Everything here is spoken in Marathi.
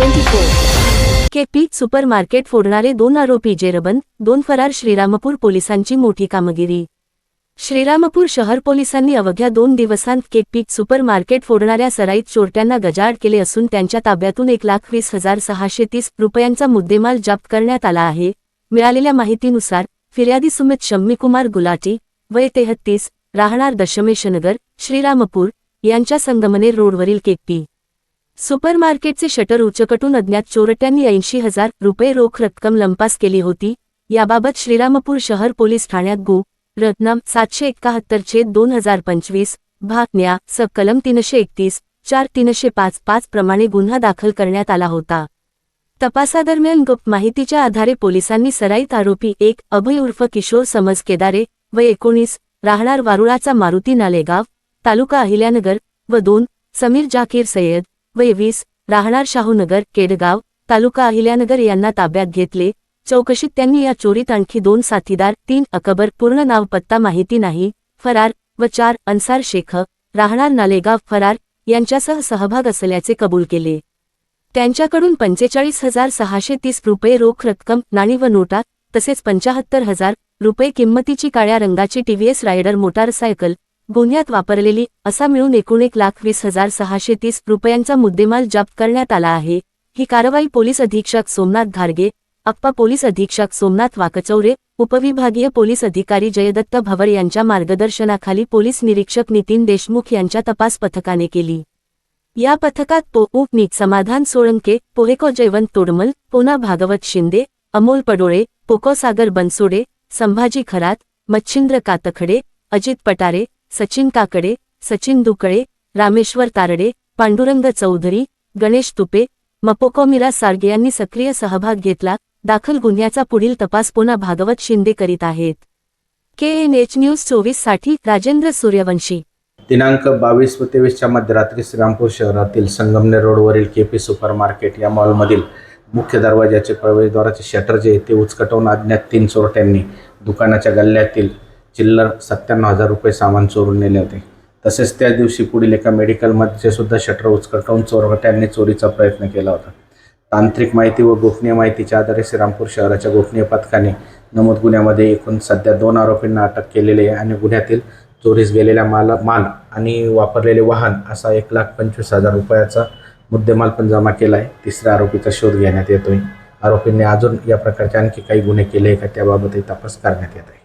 News twenty four K peak supermarket फोडणारे दोन आरोपी जेरबंद दोन फरार श्रीरामपूर पोलिसांची मोठी कामगिरी. श्रीरामपूर शहर पोलिसांनी अवघ्या दोन दिवसांत केक पीक सुपर मार्केट फोडणाऱ्या सराईत चोरट्यांना गजाआड केले असून त्यांच्या ताब्यातून एक लाख वीस हजार सहाशे तीस रुपयांचा मुद्देमाल जप्त करण्यात आला आहे. मिळालेल्या माहितीनुसार फिर्यादी सुमित शम्मीकुमार गुलाटी वय तेहत्तीस राहणार दशमेशनगर श्रीरामपूर यांच्या संगमनेर रोडवरील केकपी सुपरमार्केटचे शटर उचकटून अज्ञात चोरट्यांनी ऐंशी हजार रुपये रोख रक्कम लंपास केली होती. याबाबत श्रीरामपूर शहर पोलीस ठाण्यात गु. रत्नम सातशे एक्काहत्तर छेद दोन हजार पंचवीस भाकन्या सकलम कलम तीनशे एकतीस चार तीनशे पाच पाच प्रमाणे गुन्हा दाखल करण्यात आला होता. तपासादरम्यान गुप्त माहितीच्या आधारे पोलिसांनी सराईत आरोपी एक अभय उर्फ किशोर समज केदारे व एकोणीस राहणार वारुळाचा मारुती नालेगाव तालुका अहिल्यानगर व दोन समीर जाकीर सय्यद वेवीस वीस राहणार शाहूनगर केडगाव तालुका अहिल्यानगर यांना ताब्यात घेतले. चौकशीत त्यांनी या चोरीत आणखी दोन साथीदार तीन अकबर पूर्ण नाव पत्ता माहिती नाही. फरार व चार अन्सार शेख राहणार नालेगाव फरार यांच्यासह सहभाग असल्याचे कबूल केले. त्यांच्याकडून पंचेचाळीस हजार सहाशे तीस रुपये रोख रक्कम नाणी व नोटा तसेच पंचाहत्तर हजार रुपये किंमतीची काळ्या रंगाची टीव्हीएस रायडर मोटारसायकल गुन्ह्यात वापरलेली असा मिळून एकूण एक लाख वीस हजार सहाशे तीस रुपयांचा मुद्देमाल जप्त करण्यात आला आहे. ही कारवाई पोलीस अधीक्षक सोमनाथ घारगे अप्पा पोलीस अधीक्षक सोमनाथ वाकचौरे उपविभागीय पोलीस अधिकारी जयदत्त भवर यांच्या मार्गदर्शनाखाली पोलीस निरीक्षक नितीन देशमुख यांच्या तपास पथकाने केली. या पथकात पो उपनीत समाधान सोळंके पोहेको जयवंत तोडमल पोना भागवत शिंदे अमोल पडोळे पोको सागर बनसोडे संभाजी खरात मच्छिंद्र कातखडे अजित पटारे सचिन काकडे सचिन दुकळे रामेश्वर तारडे पांडुरंग चौधरी गणेश तुपे मपोकोमिरा सार्गे यांनी सक्रिय सहभाग घेतला दाखल गुन्ह्याचा पुढील तपास पुन्हा भागवत शिंदे करीत आहेत. के एन एच न्यूज चोवीससाठी राजेंद्र सूर्यवंशी. दिनांक बावीस व तेवीसच्या मध्यरात्री श्रीरामपूर शहरातील संगमनेर रोडवरील के पी सुपर मार्केट या मॉलमधील मुख्य दरवाजाचे प्रवेशद्वाराचे शटर जे आहे ते उचकटवून अज्ञात तीन चोरट्यांनी दुकानाच्या गल्ल्यातील चिल्लर सत्त्याण्णव हजार रुपये सामान चोरून नेले होते. तसेच त्या दिवशी पुढील एका मेडिकलमध्ये सुद्धा शटर उचकटवून चोरगट्यांनी चोरीचा प्रयत्न केला होता. तांत्रिक माहिती व गोपनीय माहितीच्या आधारे श्रीरामपूर शहराच्या गोपनीय पथकाने नमूद गुन्ह्यामध्ये एकूण सध्या दोन आरोपींना अटक केलेली आहे आणि गुन्ह्यातील चोरीस गेलेल्या माल माल आणि वापरलेले वाहन असा एक लाख पंचवीस हजार रुपयाचा मुद्देमाल पण जमा केला आहे. तिसऱ्या आरोपीचा शोध घेण्यात येतोय. आरोपींनी अजून या प्रकारचे आणखी काही गुन्हे केले आहे का त्याबाबतही तपास करण्यात येत आहे.